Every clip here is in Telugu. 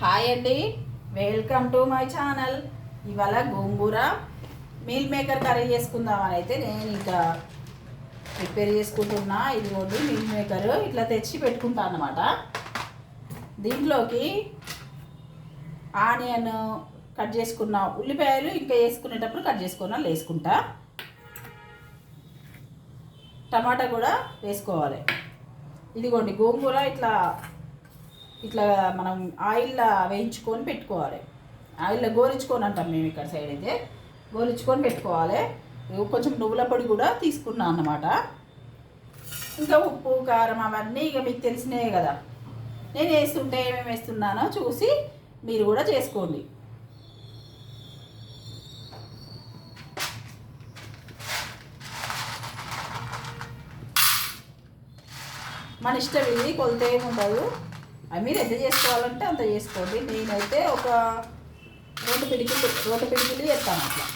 హాయ్ అండి వెల్కమ్ టు మై ఛానల్ ఇవాళ గోంగూర మీల్ మేకర్ కర్రీ చేసుకుందామని అయితే నేను ఇంకా ప్రిపేర్ చేసుకుంటున్నా. ఇదిగోండి మీల్ మేకర్ ఇట్లా తెచ్చి పెట్టుకుంటా అన్నమాట. దీంట్లోకి ఆనియన్ కట్ చేసుకున్న ఉల్లిపాయలు ఇంకా వేసుకునేటప్పుడు కట్ చేసుకున్నా వేసుకుంటా. టమాటా కూడా వేసుకోవాలి. ఇదిగోండి గోంగూర ఇట్లా ఇట్లా మనం ఆయిల్లో వేయించుకొని పెట్టుకోవాలి. ఆయిల్లో గోరించుకొని అంటాం మేము ఇక్కడ సైడ్ అయితే. గోరించుకొని పెట్టుకోవాలి. కొంచెం నువ్వుల పొడి కూడా తీసుకున్నాను అన్నమాట. ఇంకా ఉప్పు కారం అవన్నీ ఇక మీకు తెలిసినవే కదా. నేను వేస్తుంటే ఏమేమి వేస్తున్నానో చూసి మీరు కూడా చేసుకోండి. మన ఇష్టం ఇది కొలత ఏమి ఉండదు. అవి మీరు ఎంత చేసుకోవాలంటే అంత చేసుకోండి. నేనైతే ఒక రెండు పిడికిలు రెండు పిడికిలు చేస్తాను అట్లా.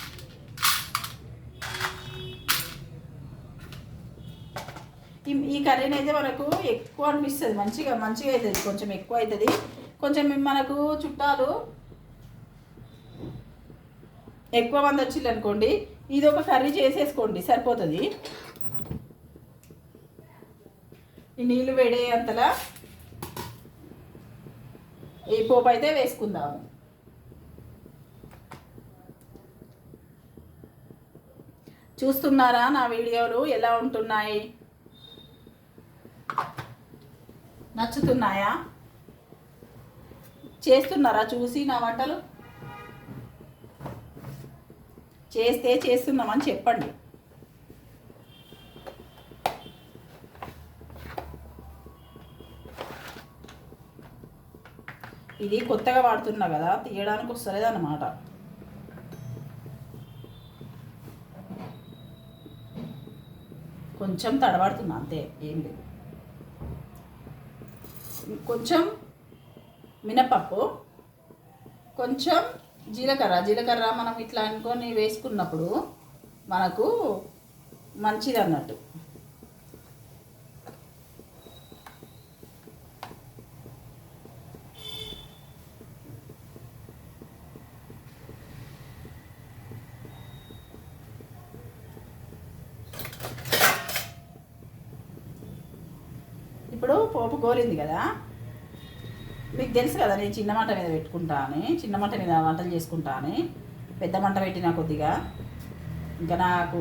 ఈ ఈ కర్రీని అయితే మనకు ఎక్కువ అనిపిస్తుంది. మంచిగా మంచిగా అవుతుంది కొంచెం ఎక్కువ అవుతుంది కొంచెం మనకు చుట్టాలు ఎక్కువ మంది వచ్చింది అనుకోండి ఇది ఒక కర్రీ చేసేసుకోండి సరిపోతుంది. ఈ నీళ్ళు వేడే అంతలా ఈ పోపు అయితే వేసుకుందాము. చూస్తున్నారా నా వీడియోలు ఎలా ఉంటున్నాయి? నచ్చుతున్నాయా? చేస్తున్నారా చూసి నా వంటలు? చేస్తే చేస్తున్నామని చెప్పండి. ఇది కొత్తగా వాడుతున్నా కదా తీయడానికి వస్తలేదు అన్నమాట కొంచెం తడబడుతున్నా అంతే ఏం లేదు. కొంచెం మినపప్పు కొంచెం జీలకర్ర జీలకర్ర మనం ఇట్లా అనుకొని వేసుకున్నప్పుడు మనకు మంచిది అన్నట్టు ఇప్పుడు పోపు గోలింది కదా? మీకు తెలుసు కదా నేను చిన్న మంట మీద పెట్టుకుంటా అని చిన్న మంట మీద వంటలు చేసుకుంటా అని పెద్ద మంట పెట్టినా కొద్దిగా. ఇంకా నాకు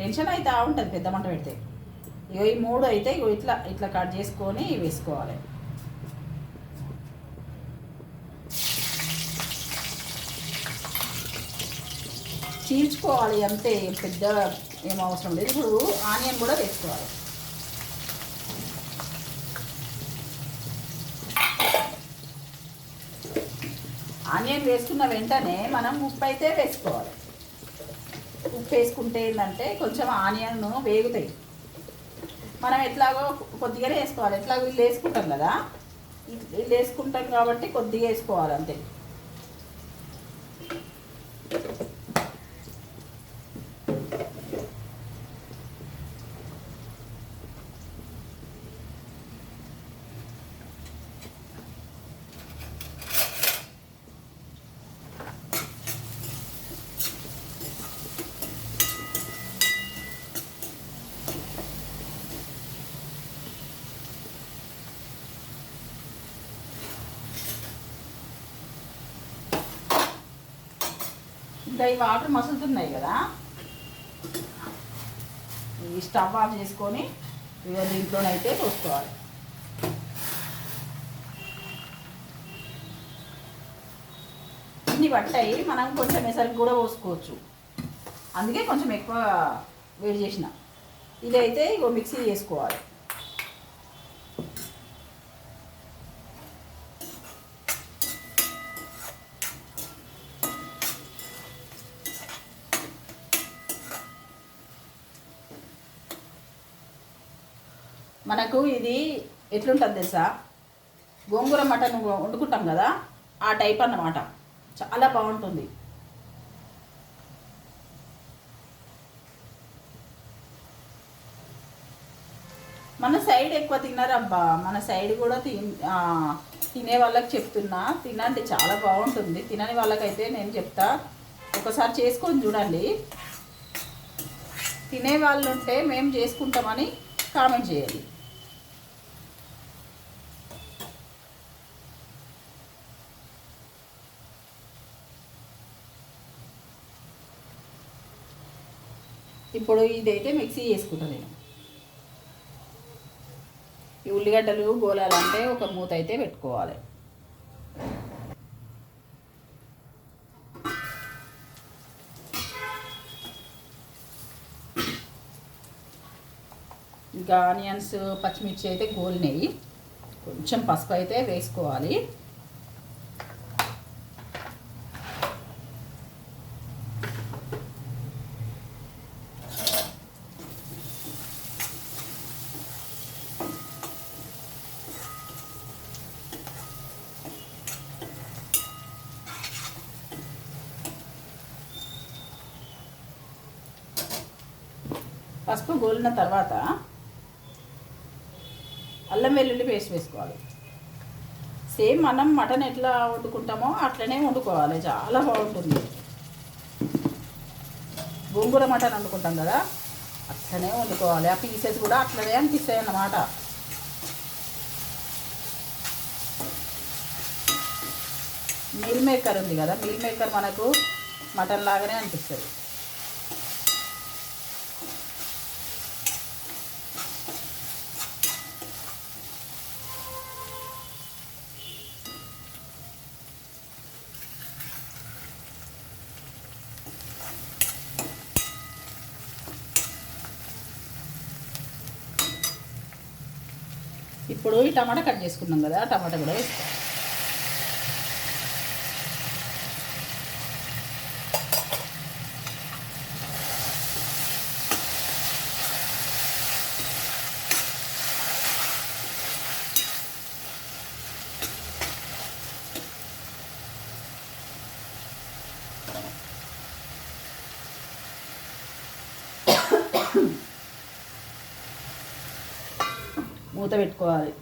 టెన్షన్ అయితే ఉంటుంది పెద్ద మంట పెడితే. ఇగో ఈ మూడు అయితే ఇగో ఇట్లా ఇట్లా కట్ చేసుకొని వేసుకోవాలి. చీల్చుకోవాలి అంతే పెద్ద ఏం అవసరం లేదు. ఇప్పుడు ఆనియన్ కూడా వేసుకోవాలి. ఆనియన్ వేసుకున్న వెంటనే మనం ఉప్పు అయితే వేసుకోవాలి. ఉప్పు వేసుకుంటే ఏంటంటే కొంచెం ఆనియన్ వేగుతాయి. మనం ఎట్లాగో కొద్దిగానే వేసుకోవాలి. ఎట్లాగో వీళ్ళు వేసుకుంటాం కదా? వీళ్ళు వేసుకుంటాం కాబట్టి కొద్దిగా వేసుకోవాలి అంతే. ఇంకా ఈ వాటర్ మసులుతున్నాయి కదా. ఈ స్టవ్ ఆఫ్ చేసుకొని ఇక దీంట్లోనైతే పోసుకోవాలి. ఇన్ని పట్టాయి మనం కొంచెం ఎసరికి కూడా పోసుకోవచ్చు. అందుకే కొంచెం ఎక్కువ వేడి చేసిన. ఇదైతే ఇక మిక్సీ చేసుకోవాలి. మనకు ఇది ఎట్లుంటుంది తెలుసా? గోంగూర మటన్ వండుకుంటాం కదా ఆ టైప్ అన్నమాట. చాలా బాగుంటుంది. మన సైడ్ ఎక్కువ తిన్నారబ్బా మన సైడ్ కూడా తి తినే వాళ్ళకి చెప్తున్నా. తినండి చాలా బాగుంటుంది. తినని వాళ్ళకైతే నేను చెప్తా. ఒకసారి చేసుకొని చూడండి. తినే వాళ్ళు ఉంటే మేము చేసుకుంటామని కామెంట్ చేయాలి ఇప్పుడు ఇదైతే మిక్సీ చేసుకుంటాను నేను. ఈ ఉల్లిగడ్డలు గోలాలంటే ఒక మూత అయితే పెట్టుకోవాలి. ఇంకా ఆనియన్స్ పచ్చిమిర్చి అయితే గోలినాయి. కొంచెం పసుపు అయితే వేసుకోవాలి. పసుపు గోలిన తర్వాత అల్లం వెల్లుల్లి పేస్ట్ వేసుకోవాలి. సేమ్ మనం మటన్ ఎట్లా వండుకుంటామో అట్లనే వండుకోవాలి. చాలా బాగుంటుంది. గోంగూర మటన్ వండుకుంటాం కదా అట్లనే వండుకోవాలి. ఆ పీసెస్ కూడా అట్లనే అనిపిస్తాయి అన్నమాట. మీల్ మేకర్ ఉంది కదా మీల్ మేకర్ మనకు మటన్ లాగానే అనిపిస్తుంది. ఇప్పుడు ఈ టమాటా కట్ చేసుకున్నాం కదా టమాటా కూడా వేస్తాం మూత పెట్టుకోవాలి.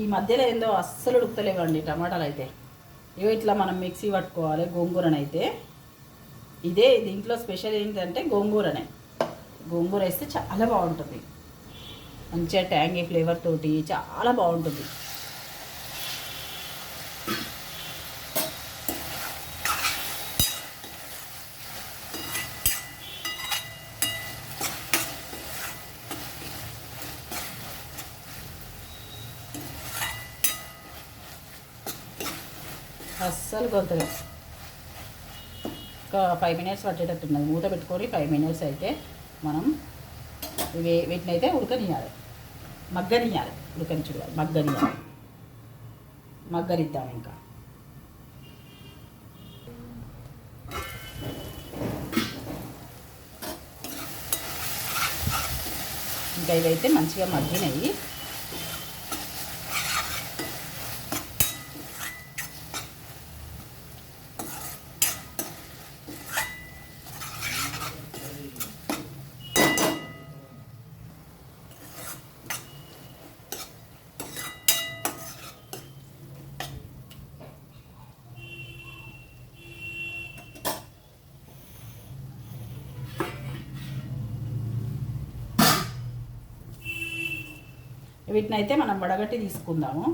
ఈ మధ్యలో ఏందో అస్సలు ఉడుకుతలేవండి టమాటాలు అయితే ఇవి ఇట్లా మనం మిక్సీ పట్టుకోవాలి గోంగూరనైతే. ఇదే దీంట్లో స్పెషల్ ఏంటంటే గోంగూరనే. గోంగూర వేస్తే చాలా బాగుంటుంది. మంచిగా ట్యాంగీ ఫ్లేవర్ తోటి చాలా బాగుంటుంది. అస్సలు గొంతులు ఒక ఫైవ్ మినిట్స్ పట్టేటట్టున్నది మూత పెట్టుకొని ఫైవ్ మినిట్స్ అయితే మనం ఇవి వీటిని అయితే ఉడకనియాలి మగ్గనియాలి ఉడకనిచుడు కాదు మగ్గనియాలి మగ్గనిద్దాం ఇంకా. ఇంకా ఇవైతే మంచిగా మగ్గినాయి. వీటిని అయితే మనం వడగట్టి తీసుకుందాము.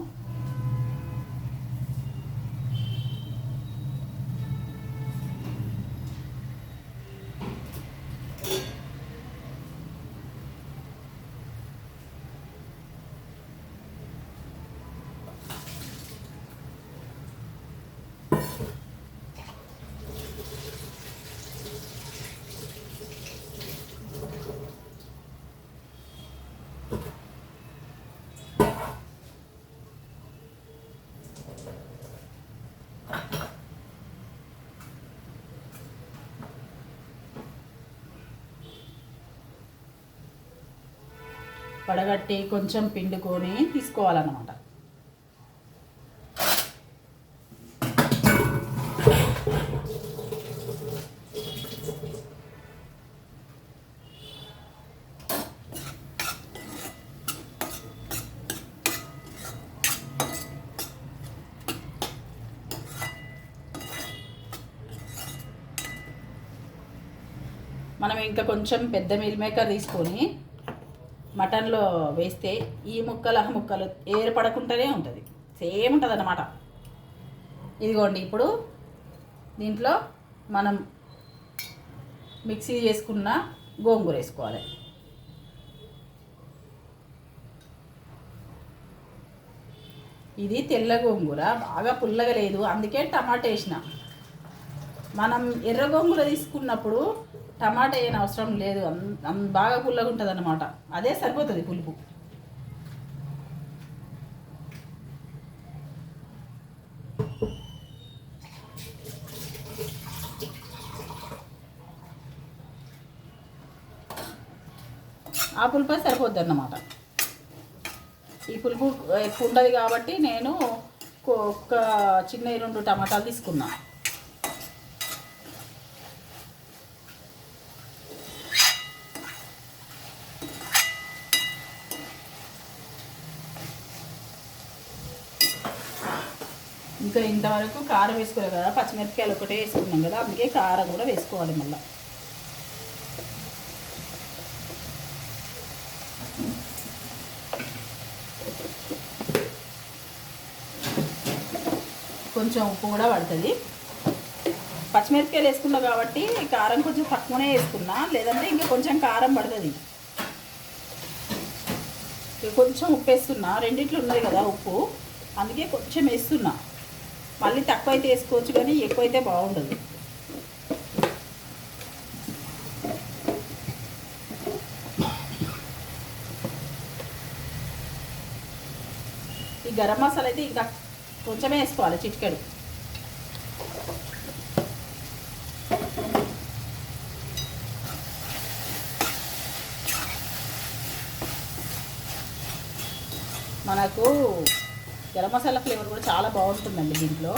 పడగట్టి కొంచెం పిండుకొని తీసుకోవాలన్నమాట. మనం ఇంకా కొంచెం పెద్ద మిల్ మేకర్ తీసుకొని మటన్లో వేస్తే ఈ ముక్కలు ఆ ముక్కలు ఏర్పడకుండానే ఉంటుంది. సేమ్ ఉంటుంది అన్నమాట ఇదిగోండి ఇప్పుడు దీంట్లో మనం మిక్సీ చేసుకున్న గోంగూర వేసుకోవాలి. ఇది తెల్ల గోంగూర బాగా పుల్లగా లేదు అందుకే టమాటా వేసిన. మనం ఎర్ర గోంగూర తీసుకున్నప్పుడు టమాటా వేయని అవసరం లేదు. అన్- బాగా పుల్లగా ఉంటుంది అన్నమాట అదే సరిపోతుంది పులుపు. ఆ పులుపే సరిపోద్ది అన్నమాట ఈ పులుపు ఎక్కువ ఉండదు కాబట్టి నేను ఒక చిన్న రెండు టమాటాలు తీసుకున్నాను ఇంకా ఇంతవరకు కారం వేసుకోలేదు కదా పచ్చిమిరపకాయలు ఒకటే వేసుకున్నాం కదా అందుకే కారం కూడా వేసుకోవాలి మళ్ళీ. కొంచెం ఉప్పు కూడా పడుతుంది. పచ్చిమిరపకాయలు వేసుకున్నా కాబట్టి కారం కొంచెం తక్కువనే వేసుకున్నా లేదంటే ఇంకా కొంచెం కారం పడుతుంది. కొంచెం ఉప్పు వేస్తున్నా రెండిట్లు ఉన్నది కదా ఉప్పు అందుకే కొంచెం వేస్తున్నా మళ్ళీ తక్కువ అయితే వేసుకోవచ్చు కానీ ఎక్కువ అయితే బాగుండదు. ఈ గరం మసాలా అయితే ఇంకా కొంచెమే వేసుకోవాలి చిటికెడు. మనకు గరం మసాలా చాలా బాగుంటుందండి దీంట్లో.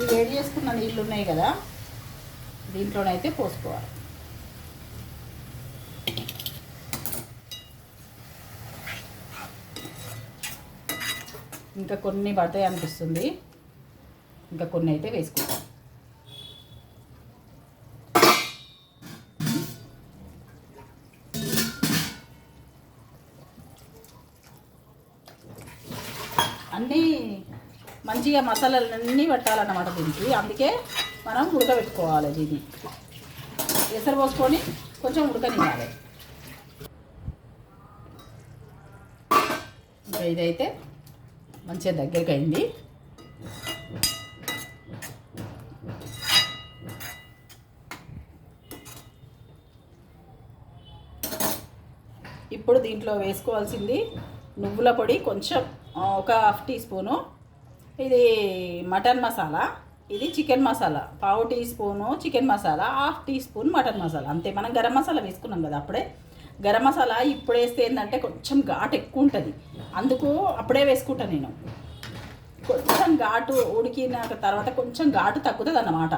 ఈ వేడి చేసుకున్న నీళ్ళు ఉన్నాయి కదా దీంట్లోనైతే పోసుకోవాలి. ఇంకా కొన్ని పడతాయి అనిపిస్తుంది. ఇంకా కొన్ని అయితే వేసుకుంటాం అన్నీ మంచిగా మసాలాలు అన్నీ పెట్టాలన్నమాట దీనికి. అందుకే మనం ఉడకబెట్టుకోవాలి దీన్ని. ఎసరు పోసుకొని కొంచెం ఉడకనివ్వాలి. ఇంకా ఇదైతే మంచిగా దగ్గరికి అయింది. ఇప్పుడు దీంట్లో వేసుకోవాల్సింది నువ్వుల పొడి కొంచెం ఒక హాఫ్ టీ స్పూను. ఇది మటన్ మసాలా. ఇది చికెన్ మసాలా. పావు teaspoon chicken masala half teaspoon mutton masala. అంతే మనం గరం మసాలా వేసుకున్నాం కదా అప్పుడే. గరం మసాలా ఇప్పుడు వేస్తే ఏంటంటే కొంచెం ఘాటు ఎక్కువ ఉంటుంది. అందుకు అప్పుడే వేసుకుంటాను నేను. కొంచెం ఘాటు ఉడికిన తర్వాత కొంచెం ఘాటు తగ్గుతుంది అన్నమాట.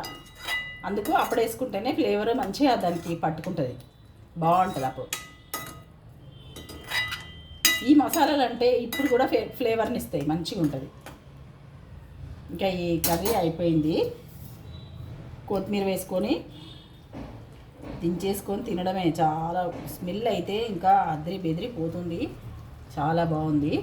అందుకు అప్పుడు వేసుకుంటేనే ఫ్లేవర్ మంచిగా దానికి పట్టుకుంటుంది. బాగుంటుంది అప్పుడు. ఈ మసాలాలు అంటే ఇప్పుడు కూడా ఫ్లే ఫ్లేవర్ని ఇస్తాయి మంచిగా ఉంటుంది. ఇంకా ఈ కర్రీ అయిపోయింది. కొత్తిమీర వేసుకొని దించేసుకొని తినడమే. చాలా స్మెల్ అయితే ఇంకా అదిరి బెదిరి పోతుంది చాలా బాగుంది.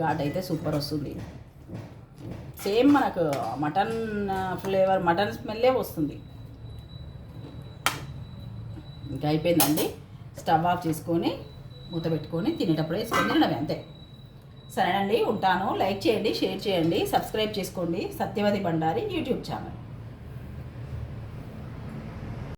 ఘాట్ అయితే సూపర్ వస్తుంది. సేమ్ మనకు మటన్ ఫ్లేవర్ మటన్ స్మెల్లే వస్తుంది. ఇంకా అయిపోయిందండి. స్టవ్ ఆఫ్ చేసుకొని మూత పెట్టుకొని తినేటప్పుడు వేసుకొని తినడమే అంతే. సరేనండి ఉంటాను. లైక్ చేయండి షేర్ చేయండి సబ్స్క్రైబ్ చేసుకోండి. Satyavathi Bandari YouTube channel.